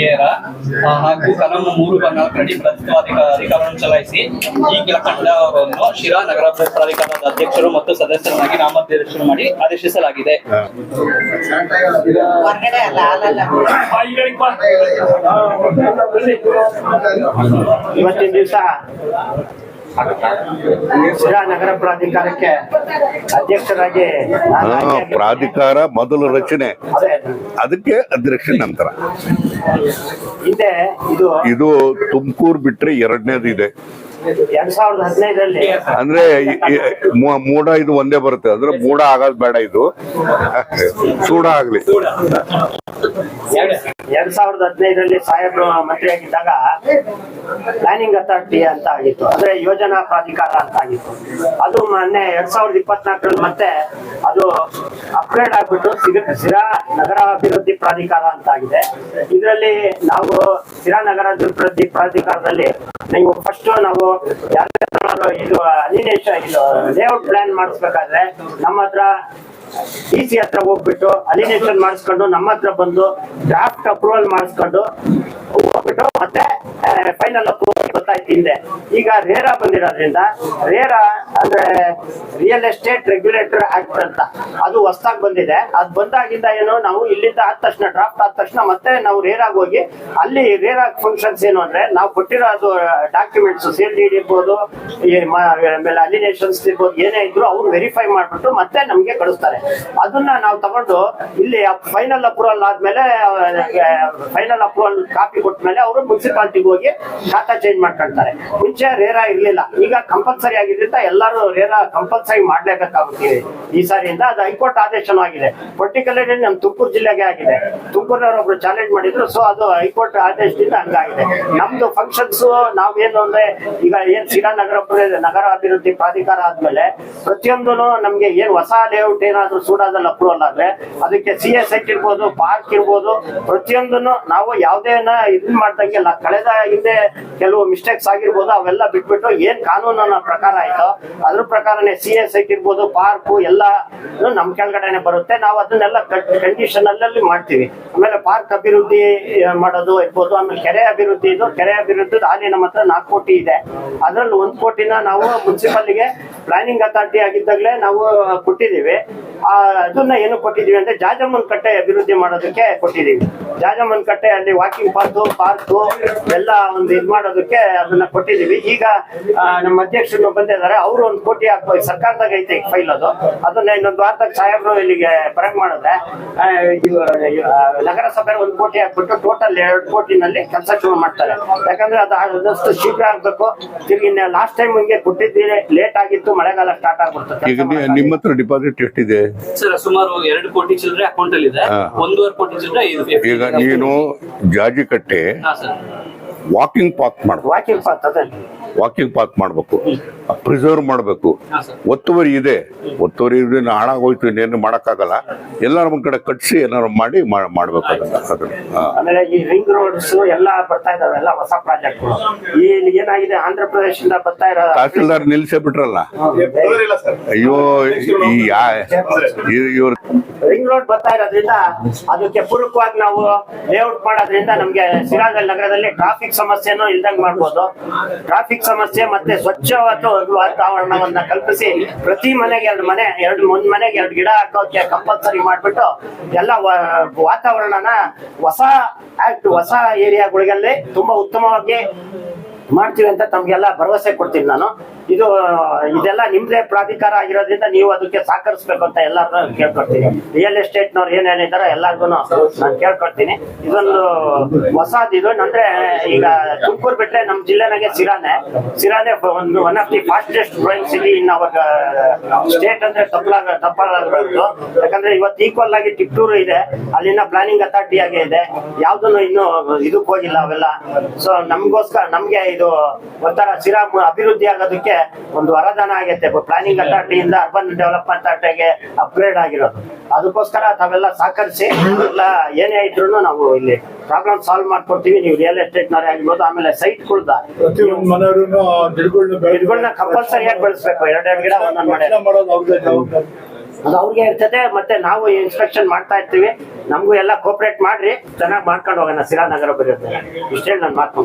ಏರ ಆ, ಹಾಗೂ ಕಲಂ ಮೂರು ನಾಲ್ಕು ಅಡಿ ಅಧಿಕಾರವನ್ನು ಚಲಾಯಿಸಿ ಈ ಕೆಳಕಂಡ ಅವರನ್ನು ಶಿರಾ ನಗರ ಪ್ರಾಧಿಕಾರದ ಅಧ್ಯಕ್ಷರು ಮತ್ತು ಸದಸ್ಯರನ್ನಾಗಿ ನಾಮನಿರ್ದೇಶನ ಮಾಡಿ ಆದೇಶಿಸಲಾಗಿದೆ. ಇವತ್ತಿನ ದಿವಸ ನಗರ ಪ್ರಾಧಿಕಾರಕ್ಕೆ ಅಧ್ಯಕ್ಷರಾಗಿ ಪ್ರಾಧಿಕಾರ ಮೊದಲು ರಚನೆ. ಅದಕ್ಕೆ ಅಧ್ಯಕ್ಷ ನಂತರ. ಇದು ಇದು ತುಮಕೂರು ಬಿಟ್ರೆ ಎರಡನೇದು ಇದೆ. ಅಂದ್ರೆ ಮೂಡ ಇದು ಒಂದೇ ಬರುತ್ತೆ. ಅಂದ್ರೆ ಮೂಡ ಆಗೋದ್ ಬೇಡ ಇದು. ಸೂಡ ಆಗ್ಲಿ. ಎರಡ್ ಸಾವಿರದ ಹದಿನೈದರಲ್ಲಿ ಸಾಹೇಬ್ರು ಮಂತ್ರಿಯಾಗಿದ್ದಾಗ ಪ್ಲಾನಿಂಗ್ ಅಥಾರಿಟಿ ಅಂತ ಆಗಿತ್ತು. ಅಂದ್ರೆ ಯೋಜನಾ ಪ್ರಾಧಿಕಾರ ಅಂತ ಆಗಿತ್ತು. ಅದು ಮೊನ್ನೆ ಎರಡ್ ಸಾವಿರದ ಇಪ್ಪತ್ನಾಲ್ಕರಲ್ಲಿ ಮತ್ತೆ ಅದು ಅಪ್ಗ್ರೇಡ್ ಆಗ್ಬಿಟ್ಟು ಸಿರಾ ನಗರ ಅಭಿವೃದ್ಧಿ ಪ್ರಾಧಿಕಾರ ಅಂತ ಆಗಿದೆ. ಇದರಲ್ಲಿ ನಾವು ಸಿರಾ ನಗರ ಅಭಿವೃದ್ಧಿ ಪ್ರಾಧಿಕಾರದಲ್ಲಿ ನೀವು ಫಸ್ಟ್ ನಾವು ಯಾರು ಇದು ಅನಿನೇಶ ಇದು ಲೇಔಟ್ ಪ್ಲಾನ್ ಮಾಡಿಸ್ಬೇಕಾದ್ರೆ ನಮ್ಮ ಹತ್ರ ಡಿ ಸಿ ಹತ್ರ ಹೋಗ್ಬಿಟ್ಟು ಅಲಿನೇಷನ್ ಮಾಡಿಸ್ಕೊಂಡು ನಮ್ಮ ಹತ್ರ ಬಂದು ಡ್ರಾಫ್ಟ್ ಅಪ್ರೂವಲ್ ಮಾಡಿಸ್ಕೊಂಡು ಹೋಗ್ಬಿಟ್ಟು ಮತ್ತೆ ಫೈನಲ್ ಅಪ್ರೂವಲ್ ಗೊತ್ತಾಯ್ತು ಹಿಂದೆ ಈಗ ರೇರಾ ಬಂದಿರೋದ್ರಿಂದ ರೇರಾ ಅಂದ್ರೆ ರಿಯಲ್ ಎಸ್ಟೇಟ್ ರೆಗ್ಯುಲೇಟರ್ ಆಕ್ಟ್ ಅಂತ ಅದು ಹೊಸದಾಗಿ ಬಂದಿದೆ. ಅದು ಬಂದಾಗಿಂದ ಏನು, ನಾವು ಇಲ್ಲಿಂದ ಆದ ತಕ್ಷಣ ಡ್ರಾಫ್ಟ್ ಆದ ತಕ್ಷಣ ಮತ್ತೆ ನಾವು ರೇರಾಗ್ ಹೋಗಿ ಅಲ್ಲಿ ರೇರಾ ಫಂಕ್ಷನ್ಸ್ ಏನು ಅಂದ್ರೆ ನಾವು ಕೊಟ್ಟಿರೋ ಅದು ಡಾಕ್ಯುಮೆಂಟ್ಸ್ ಸೇಲ್ ಡೀಡ್ ಇರ್ಬೋದು ಆಮೇಲೆ ಅಲಿನೇಷನ್ಸ್ ಇರ್ಬೋದು, ಏನೇ ಇದ್ರು ಅವ್ರು ವೆರಿಫೈ ಮಾಡ್ಬಿಟ್ಟು ಮತ್ತೆ ನಮ್ಗೆ ಕಳಿಸ್ತಾರೆ. ಅದನ್ನ ನಾವು ತಗೊಂಡು ಇಲ್ಲಿ ಫೈನಲ್ ಅಪ್ರೂವಲ್ ಆದ್ಮೇಲೆ ಫೈನಲ್ ಅಪ್ರೂವಲ್ ಕಾಪಿ ಕೊಟ್ಟ ಮೇಲೆ ಅವರು ಮುನ್ಸಿಪಾಲಿಟಿಗೆ ಹೋಗಿ ಖಾತಾ ಚೇಂಜ್ ಮಾಡ್ಕೊಳ್ತಾರೆ. ಮುಂಚೆ ರೇರಾ ಇರ್ಲಿಲ್ಲ. ಈಗ ಕಂಪಲ್ಸರಿ ಆಗಿದ್ರಿಂದ ಎಲ್ಲರೂ ರೇರಾ ಕಂಪಲ್ಸರಿ ಮಾಡ್ಲೇಬೇಕಾಗುತ್ತೆ. ಈ ಸಾರಿಯಿಂದ ಅದು ಹೈಕೋರ್ಟ್ ಆದೇಶನೂ ಆಗಿದೆ. ಪರ್ಟಿಕ್ಯುಲರ್ಲಿ ನಮ್ಮ ತುಮಕೂರು ಜಿಲ್ಲೆಗೆ ಆಗಿದೆ. ತುಮಕೂರಿನವರು ಒಬ್ರು ಚಾಲೆಂಜ್ ಮಾಡಿದ್ರು ಸೊ ಅದು ಹೈಕೋರ್ಟ್ ಆದೇಶದಿಂದ ಹಂಗಾಗಿದೆ. ನಮ್ದು ಫಂಕ್ಷನ್ಸ್ ನಾವೇನು ಅಂದ್ರೆ, ಈಗ ಏನ್ ಸಿರಾ ನಗರ ನಗರ ಅಭಿವೃದ್ಧಿ ಪ್ರಾಧಿಕಾರ ಆದ್ಮೇಲೆ ಪ್ರತಿಯೊಂದು ನಮ್ಗೆ ಏನ್ ಹೊಸ ಲೇಔಟ್ ಏನಾದ್ರು ಸೂಡಾದಲ್ಲಿ ಅಪ್ರೂವಲ್ ಆದ್ರೆ, ಅದಕ್ಕೆ ಸಿ ಎಸ್ ಐಟ್ ಇರ್ಬೋದು ಪಾರ್ಕ್ ಇರ್ಬೋದು ಪ್ರತಿಯೊಂದನ್ನು ನಾವು ಯಾವ್ದೇನ ಇದನ್ ಮಾಡ್ದಂಗೆಲ್ಲ, ಕಳೆದ ಹಿಂದೆ ಕೆಲವು ಮಿಸ್ಟೇಕ್ಸ್ ಆಗಿರ್ಬೋದು, ಅವೆಲ್ಲ ಬಿಟ್ಬಿಟ್ಟು ಏನ್ ಕಾನೂನಿನ ಪ್ರಕಾರ ಆಯ್ತೋ, ಅದ್ರ ಪ್ರಕಾರನೇ ಸಿ ಎಸ್ ಐಟ್ ಇರ್ಬೋದು ಪಾರ್ಕು ಎಲ್ಲ ನಮ್ ಕೆಳಗಡೆನೆ ಬರುತ್ತೆ. ನಾವು ಅದನ್ನೆಲ್ಲ ಕಂಡೀಷನ್ ಅಲ್ಲಲ್ಲಿ ಮಾಡ್ತೀವಿ. ಆಮೇಲೆ ಪಾರ್ಕ್ ಅಭಿವೃದ್ಧಿ ಮಾಡೋದು ಇರ್ಬೋದು, ಆಮೇಲೆ ಕೆರೆ ಅಭಿವೃದ್ಧಿ ಇದು, ಕೆರೆ ಅಭಿವೃದ್ಧಿ ಹಾಲಿ ನಮ್ಮ ಹತ್ರ ನಾಲ್ಕು ಕೋಟಿ ಇದೆ. ಅದ್ರಲ್ಲಿ ಒಂದ್ ಕೋಟಿನ ನಾವು ಮುನ್ಸಿಪಲ್ಗೆ ಪ್ಲಾನಿಂಗ್ ಅಥಾರಿಟಿ ಆಗಿದ್ದಾಗಲೇ ನಾವು ಕೊಟ್ಟಿದ್ದೀವಿ. ಅದನ್ನ ಏನು ಕೊಟ್ಟಿದೀವಿ ಅಂದ್ರೆ ಜಾಜಮ್ಮನ್ ಕಟ್ಟೆ ಅಭಿವೃದ್ಧಿ ಮಾಡೋದಕ್ಕೆ ಕೊಟ್ಟಿದೀವಿ ಜಾಜಮ್ಮನ್ ಕಟ್ಟೆ ಅಲ್ಲಿ ವಾಕಿಂಗ್ ಪಾತ್ ಪಾರ್ಕು ಎಲ್ಲ ಒಂದು ಇದ್ ಮಾಡೋದಕ್ಕೆ ಅದನ್ನ ಕೊಟ್ಟಿದೀವಿ ಈಗ ಆ, ನಮ್ಮ ಅಧ್ಯಕ್ಷರು ಬಂದಿದ್ದಾರೆ ಅವರು ಒಂದು ಕೋಟಿ ಹಾಕ್ಬೋದು ಸರ್ಕಾರದಾಗ ಐತೆ ಫೈಲ್ ಅದು. ಅದನ್ನ ಇನ್ನೊಂದು ವಾರದಾಗ ಸಾಹೇಬ್ರು ಇಲ್ಲಿಗೆ ಬರಂಗ್ ಮಾಡಿದ್ರೆ ನಗರಸಭೆ ಒಂದು ಕೋಟಿ ಹಾಕ್ಬಿಟ್ಟು ಟೋಟಲ್ ಎರಡು ಕೋಟಿನಲ್ಲಿ ಕೆಲಸ ಶುರು ಮಾಡ್ತಾರೆ. ಯಾಕಂದ್ರೆ ಅದು ಆದಷ್ಟು ಶೀಘ್ರ ಆಗ್ಬೇಕು. ತಿರ್ಗಿ ಲಾಸ್ಟ್ ಟೈಮ್ ಹಿಂಗೆ ಕೊಟ್ಟಿದ್ದೀರಿ ಲೇಟ್ ಆಗಿತ್ತು ಮಳೆಗಾಲ ಸ್ಟಾರ್ಟ್ ಆಗ್ಬಿಡ್ತದೆ ಈಗ ನಿಮ್ಮ ಹತ್ರ ಡಿಪಾಸಿಟ್ ಎಷ್ಟಿದೆ? ಸರ್ ಸುಮಾರು ಎರಡು ಕೋಟಿ ಚಿಲ್ಲರೆ ಅಕೌಂಟ್ ಅಲ್ಲಿ ಇದೆ. ಒಂದೂವರೆ ಕೋಟಿ ಚಿಲ್ಲರೆ ಈಗ ನೀನು ಜಾಜಿಕಟ್ಟೆ ಹಾ ಸರ್. ವಾಕಿಂಗ್ ಪಾತ್ ಮಾಡ್ಬೇಕು. ವಾಕಿಂಗ್ ಪಾತ್ ಅದೇ. ವಾಕಿಂಗ್ ಪಾತ್ ಮಾಡ್ಬೇಕು. ಪ್ರಿಸರ್ವ್ ಮಾಡಬೇಕು. ಹಾ ಸರ್. ಒತ್ತುವರಿ ಇದೆ. ಒತ್ತುವರಿ ಇದೆ ಹಾಳಾಗೋಯ್ತು ಇನ್ನೇನು ಮಾಡೋಕ್ಕಾಗಲ್ಲ. ಎಲ್ಲಾರ ಒಂದ್ ಕಡೆ ಕಟ್ಸಿ ಏನಾರು ಮಾಡಿ ಮಾಡಬೇಕು ಮಾಡ್ಬೇಕು ಅದನ್ನ ಅದನ್ನ. ಆಮೇಲೆ ಈ ರಿಂಗ್ ರೋಡ್ಸ್ ಎಲ್ಲ ಬರ್ತಾ ಇದಾವೆ ಎಲ್ಲ ಹೊಸ ಪ್ರಾಜೆಕ್ಟ್ಗಳು ಇಲ್ಲಿ ಏನಾಗಿದೆ ಆಂಧ್ರ ಪ್ರದೇಶದಿಂದ ಬರ್ತಾ ಇರೋ ತಹಸೀಲ್ದಾರ್ ನಿಲ್ಸೇ ಬಿಟ್ರಲ್ಲ. ಅಯ್ಯೋ ಈ ಇವ್ರ ರೋಡ್ ಬರ್ತಾ ಇರೋದ್ರಿಂದ ಅದಕ್ಕೆ ಪೂರಕವಾಗಿ ನಾವು ಲೇಔಟ್ ಮಾಡೋದ್ರಿಂದ ನಮ್ಗೆ ಸಿರಾಜ ನಗರದಲ್ಲಿ ಟ್ರಾಫಿಕ್ ಸಮಸ್ಯೆನೂ ಇಲ್ದಂಗ್ ಮಾಡ್ಬೋದು. ಟ್ರಾಫಿಕ್ ಸಮಸ್ಯೆ ಮತ್ತೆ ಸ್ವಚ್ಛವಾದ ವಾತಾವರಣವನ್ನ ಕಲ್ಪಿಸಿ ಪ್ರತಿ ಮನೆಗೆ ಎರಡು ಮನೆ, ಎರಡು ಒಂದ್ ಮನೆಗೆ ಎರಡು ಗಿಡ ಹಾಕೋಕೆ ಕಂಪಲ್ಸರಿ ಮಾಡ್ಬಿಟ್ಟು ಎಲ್ಲ ವಾತಾವರಣನ ಹೊಸ ಆಕ್ಟ್ ಹೊಸ ಏರಿಯಾಗಳಿಗಲ್ಲಿ ತುಂಬಾ ಉತ್ತಮವಾಗಿ ಮಾಡ್ತೀವಿ ಅಂತ ತಮ್ಗೆಲ್ಲ ಭರವಸೆ ಕೊಡ್ತೀನಿ ನಾನು. ಇದು ಇದೆಲ್ಲ ನಿಮ್ದೇ ಪ್ರಾಧಿಕಾರ ಆಗಿರೋದ್ರಿಂದ ನೀವು ಅದಕ್ಕೆ ಸಹಕರಿಸ್ಬೇಕು ಅಂತ ಎಲ್ಲಾರು ಕೇಳ್ಕೊಡ್ತೀನಿ ರಿಯಲ್ ಎಸ್ಟೇಟ್ ನವ್ರು ಏನೇನಿದಾರೋ ಎಲ್ಲಾರ್ಗು ನಾನು ಕೇಳ್ಕೊಡ್ತೀನಿ ಇದೊಂದು ಹೊಸದ್ ಇದು ಅಂದ್ರೆ ಈಗ ತುಮಕೂರು ಬಿಟ್ರೆ ನಮ್ ಜಿಲ್ಲೆನಾಗೆ ಸಿರಾನೆ. ಸಿರಾನೆ ಒಂದು one of the fastest growing city in our state ಅಂದ್ರೆ ತಪ್ಪಲಾಗ ತಪ್ಪಲಾಗಿರೋದು ಯಾಕಂದ್ರೆ ಇವತ್ತು ಈಕ್ವಲ್ ಆಗಿ ಟಿಪ್ಟೂರು ಇದೆ. ಅಲ್ಲಿನ ಪ್ಲಾನಿಂಗ್ ಅಥಾರಿಟಿ ಆಗಿ ಇದೆ. ಯಾವ್ದನ್ನು ಇನ್ನು ಇದಕ್ಕೆ ಹೋಗಿಲ್ಲ ಅವೆಲ್ಲ. ಸೊ ನಮ್ಗೋಸ್ಕರ ನಮ್ಗೆ ಇದು ಒಂಥರ ಸಿರಾ ಅಭಿವೃದ್ಧಿ ಆಗೋದಕ್ಕೆ ಒಂದು ವರದಾನ ಆಗೈತೆ. ಪ್ಲಾನಿಂಗ್ ಅಥಾರಿಟಿಯಿಂದ ಅರ್ಬನ್ ಡೆವಲಪ್ಮೆಂಟ್ ಅಥಾರಿಟಿಗೆ ಅಪ್ಗ್ರೇಡ್ ಆಗಿರೋದು. ಅದಕ್ಕೋಸ್ಕರ ತಾವೆಲ್ಲ ಸಹಕರಿಸಿ ಎಲ್ಲ ಏನೇ ಇದ್ರು ನಾವು ಇಲ್ಲಿ ಪ್ರಾಬ್ಲಮ್ ಸಾಲ್ವ್ ಮಾಡ್ಕೊಡ್ತೀವಿ. ನೀವು ರಿಯಲ್ ಎಸ್ಟೇಟ್ ನವರೇ ಆಗಿರ್ಬೋದು ಆಮೇಲೆ ಸೈಟ್ ಕುಳ್ದ. ಗಿಡಗಳನ್ನ ಕಂಪಲ್ಸರಿ ಕಂಪಲ್ಸರಿಯಾಗಿ ಬೆಳೆಸ್ಬೇಕು. ಎರಡೆರಡು ಗಿಡ ಒಂದೊಂದು ಮಾಡಿ ಅದು ಅವ್ರಿಗೆ ಇರ್ತದೆ ಮತ್ತೆ ನಾವು ಇನ್ಸ್ಪೆಕ್ಷನ್ ಮಾಡ್ತಾ ಇರ್ತೀವಿ. ನಮಗೂ ಎಲ್ಲ ಕೋಪರೇಟ್ ಮಾಡ್ರಿ. ಚೆನ್ನಾಗಿ ಮಾಡ್ಕೊಂಡು ಹೋಗೋಣ. ಸಿರಾನಗರ ನಗರ ಬರೆಯೋದನ್ನ ಇಷ್ಟೇ ನಾನು ಮಾತು